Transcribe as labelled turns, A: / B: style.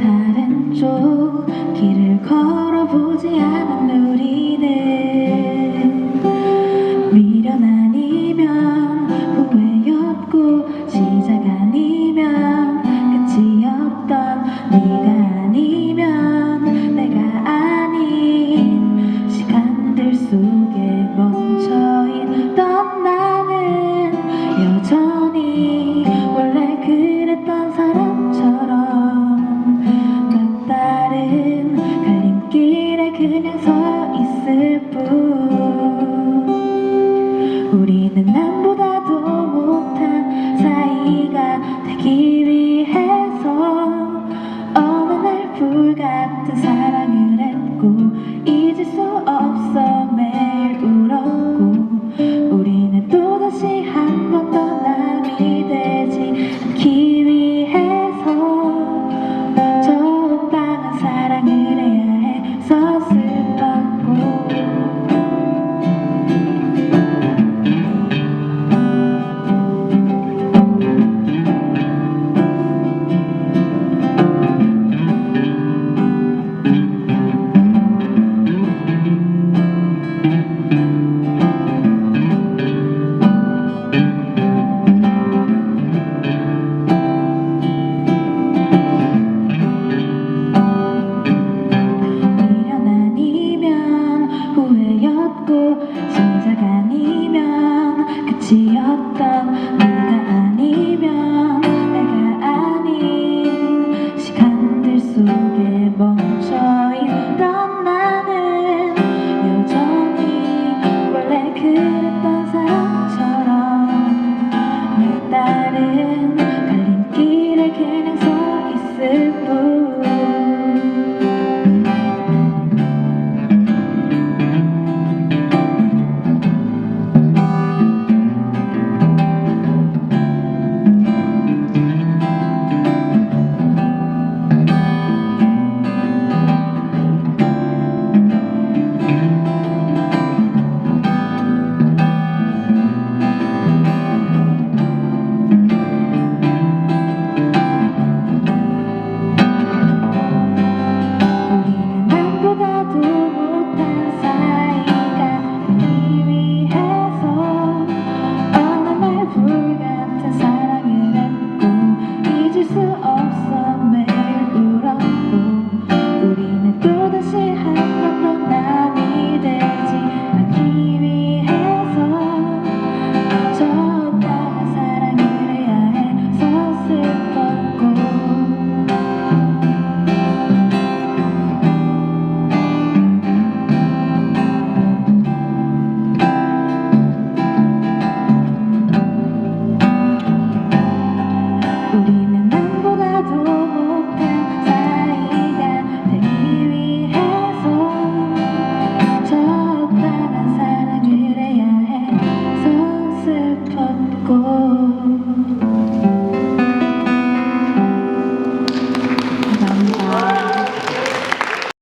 A: 다른 쪽 길을 걸어보지 않아 여전히 원래 그랬던 사람처럼 또 다른 갈림길에 그냥 서 있을 뿐